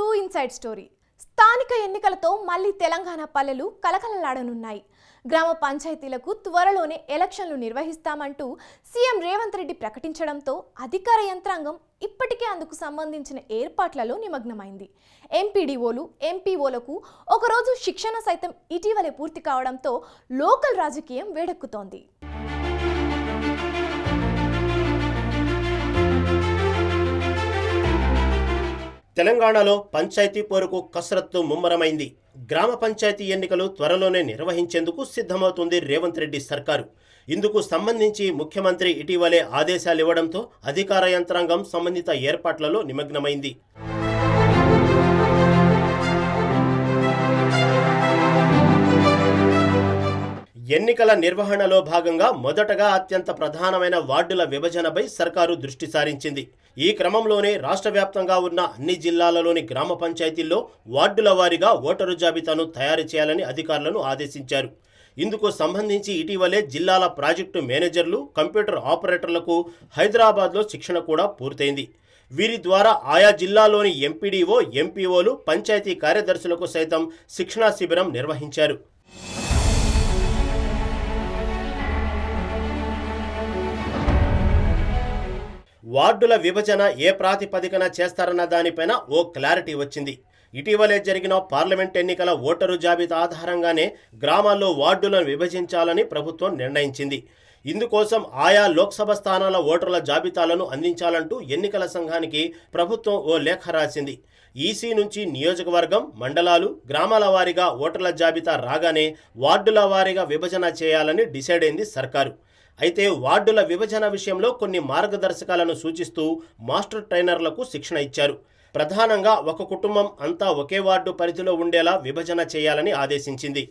Two inside story. స్థానిక ఎన్నికలతో మళ్ళీ తెలంగాణ పల్లెలు కలకలలాడనున్నాయి. గ్రామ పంచాయతీలకు త్వరలోనే ఎలక్షన్లు నిర్వహిస్తామంటూ సీఎం రేవంత్ రెడ్డి ప్రకటించడంతో అధికార యంత్రాంగం ఇప్పటికే అందుకు సంబంధించిన ఏర్పాట్లలో నిమగ్నమైంది. ఎంపీడీఓలు ఎంపీఓలకు ఒకరోజు శిక్షణ సైతం ఇటీవలే పూర్తి కావడంతో లోకల్ రాజకీయం వేడెక్కుతోంది. తెలంగాణలో పంచాయతీ పోరుకు కసరత్తు ముమ్మరమైంది. గ్రామ పంచాయతీ ఎన్నికలు త్వరలోనే నిర్వహించేందుకు సిద్ధమవుతుంది రేవంత్ రెడ్డి సర్కారు. ఇందుకు సంబంధించి ముఖ్యమంత్రి ఇటీవలే ఆదేశాలు ఇవ్వడంతో అధికార యంత్రాంగం సంబంధిత ఏర్పాట్లలో నిమగ్నమైంది. ఎన్నికల నిర్వహణలో భాగంగా మొదటగా అత్యంత ప్రధానమైన వార్డుల విభజనపై సర్కారు దృష్టి సారించింది. ఈ క్రమంలోనే రాష్ట్ర వ్యాప్తంగా ఉన్న అన్ని జిల్లాలలోని గ్రామ పంచాయతీల్లో వార్డుల వారీగా ఓటరు జాబితాను తయారు చేయాలని అధికారులను ఆదేశించారు. ఇందుకు సంబంధించి ఇటీవలే జిల్లాల ప్రాజెక్టు మేనేజర్లు కంప్యూటర్ ఆపరేటర్లకు హైదరాబాద్లో శిక్షణ కూడా పూర్తయింది. వీరి ద్వారా ఆయా జిల్లాలోని ఎంపీడీఓ ఎంపీఓలు పంచాయతీ కార్యదర్శులకు సైతం శిక్షణా శిబిరం నిర్వహించారు. వార్డుల విభజన ఏ ప్రాతిపదికన చేస్తారన్న దానిపైన ఓ క్లారిటీ వచ్చింది. ఇటీవలే జరిగిన పార్లమెంట్ ఎన్నికల ఓటరు జాబితా ఆధారంగానే గ్రామాల్లో వార్డులను విభజించాలని ప్రభుత్వం నిర్ణయించింది. ఇందుకోసం ఆయా లోక్సభ స్థానాల ఓటర్ల జాబితాలను అందించాలంటూ ఎన్నికల సంఘానికి ప్రభుత్వం ఓ లేఖ రాసింది. ఈసీ నుంచి నియోజకవర్గం మండలాలు గ్రామాల వారీగా ఓటర్ల జాబితా రాగానే వార్డుల వారీగా విభజన చేయాలని డిసైడ్ అయింది సర్కారు. అయితే వార్డుల విభజన విషయంలో కొన్ని మార్గదర్శకాలను సూచిస్తూ మాస్టర్ ట్రైనర్లకు శిక్షణ ఇచ్చారు. ప్రధానంగా ఒక కుటుంబం అంతా ఒకే వార్డు పరిధిలో ఉండేలా విభజన చేయాలని ఆదేశించింది.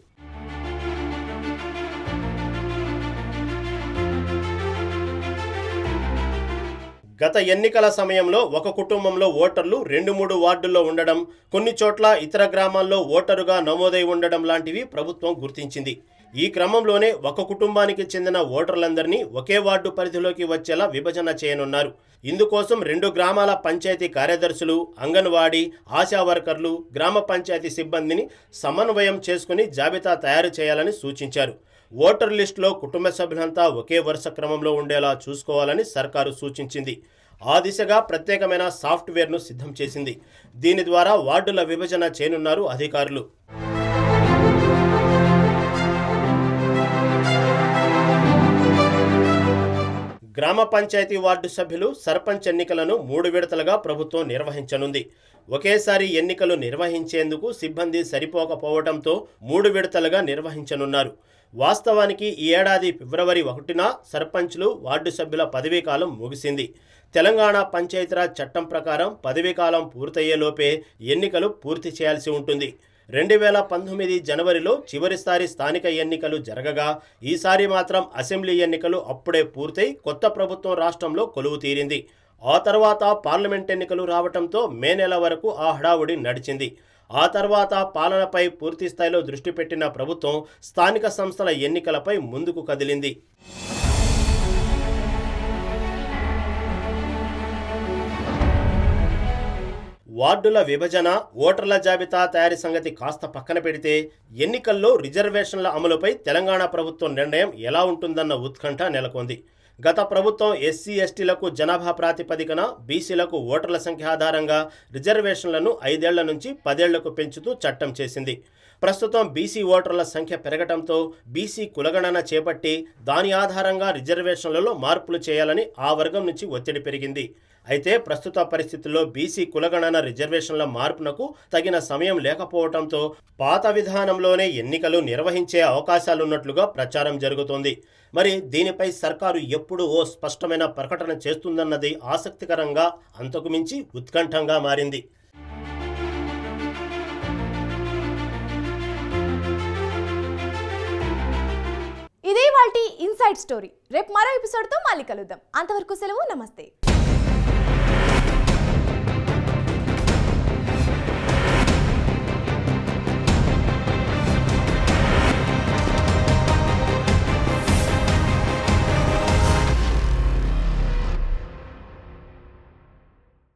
గత ఎన్నికల సమయంలో ఒక కుటుంబంలో ఓటర్లు రెండు మూడు వార్డుల్లో ఉండడం కొన్ని చోట్ల ఇతర గ్రామాల్లో ఓటరుగా నమోదై ఉండడం లాంటివి ప్రభుత్వం గుర్తించింది. ఈ క్రమంలోనే ఒక కుటుంబానికి చెందిన ఓటర్లందరినీ ఒకే వార్డు పరిధిలోకి వచ్చేలా విభజన చేయనున్నారు. ఇందుకోసం రెండు గ్రామాల పంచాయతీ కార్యదర్శులు అంగన్వాడీ ఆశా వర్కర్లు గ్రామ పంచాయతీ సిబ్బందిని సమన్వయం చేసుకుని జాబితా తయారు చేయాలని సూచించారు. ఓటర్ లిస్టులో కుటుంబ సభ్యులంతా ఒకే వరుస క్రమంలో ఉండేలా చూసుకోవాలని సర్కారు సూచించింది. ఆ దిశగా ప్రత్యేకమైన సాఫ్ట్వేర్ను సిద్ధం చేసింది. దీని ద్వారా వార్డుల విభజన చేయనున్నారు అధికారులు. గ్రామ పంచాయతీ వార్డు సభ్యులు సర్పంచ్ ఎన్నికలను మూడు విడతలుగా ప్రభుత్వం నిర్వహించనుంది. ఒకేసారి ఎన్నికలు నిర్వహించేందుకు సిబ్బంది సరిపోకపోవడంతో మూడు విడతలుగా నిర్వహించనున్నారు. వాస్తవానికి ఈ ఏడాది ఫిబ్రవరి ఒకటిన సర్పంచ్లు వార్డు సభ్యుల పదవీకాలం ముగిసింది. తెలంగాణ పంచాయతీరాజ్ చట్టం ప్రకారం పదవీకాలం పూర్తయ్యేలోపే ఎన్నికలు పూర్తి చేయాల్సి ఉంటుంది. రెండు వేల పంతొమ్మిది జనవరిలో చివరిసారి స్థానిక ఎన్నికలు జరగగా ఈసారి మాత్రం అసెంబ్లీ ఎన్నికలు అప్పుడే పూర్తయి కొత్త ప్రభుత్వం రాష్ట్రంలో కొలువు తీరింది. ఆ తర్వాత పార్లమెంట్ ఎన్నికలు రావటంతో మే నెల వరకు ఆ హడావుడి నడిచింది. ఆ తర్వాత పాలనపై పూర్తి స్థాయిలో దృష్టి పెట్టిన ప్రభుత్వం స్థానిక సంస్థల ఎన్నికలపై ముందుకు కదిలింది. వార్డుల విభజన ఓటర్ల జాబితా తయారీ సంగతి కాస్త పక్కన పెడితే ఎన్నికల్లో రిజర్వేషన్ల అమలుపై తెలంగాణ ప్రభుత్వం నిర్ణయం ఎలా ఉంటుందన్న ఉత్కంఠ నెలకొంది. గత ప్రభుత్వం ఎస్సీ ఎస్టీలకు జనాభా ప్రాతిపదికన బీసీలకు ఓటర్ల సంఖ్య ఆధారంగా రిజర్వేషన్లను ఐదేళ్ళ నుంచి పదేళ్ళకు పెంచుతూ చట్టం చేసింది. ప్రస్తుతం బీసీ ఓటర్ల సంఖ్య పెరగడంతో బీసీ కులగణన చేపట్టి దాని ఆధారంగా రిజర్వేషన్లలో మార్పులు చేయాలని ఆ వర్గం నుంచి ఒత్తిడి పెరిగింది. అయితే ప్రస్తుత పరిస్థితుల్లో బీసీ కులగణన రిజర్వేషన్ల మార్పునకు తగిన సమయం లేకపోవడంతో పాత విధానంలోనే ఎన్నికలు నిర్వహించే అవకాశాలున్నట్లుగా ప్రచారం జరుగుతోంది. మరి దీనిపై సర్కారు ఎప్పుడు ఓ స్పష్టమైన ప్రకటన చేస్తుందన్నది ఆసక్తికరంగా అంతకుమించి ఉత్కంఠంగా మారింది. ఇదే ఇన్సైడ్ స్టోరీ. రేపు మరో ఎపిసోడ్తో మళ్ళీ కలుద్దాం. అంతవరకు సెలవు నమస్తే.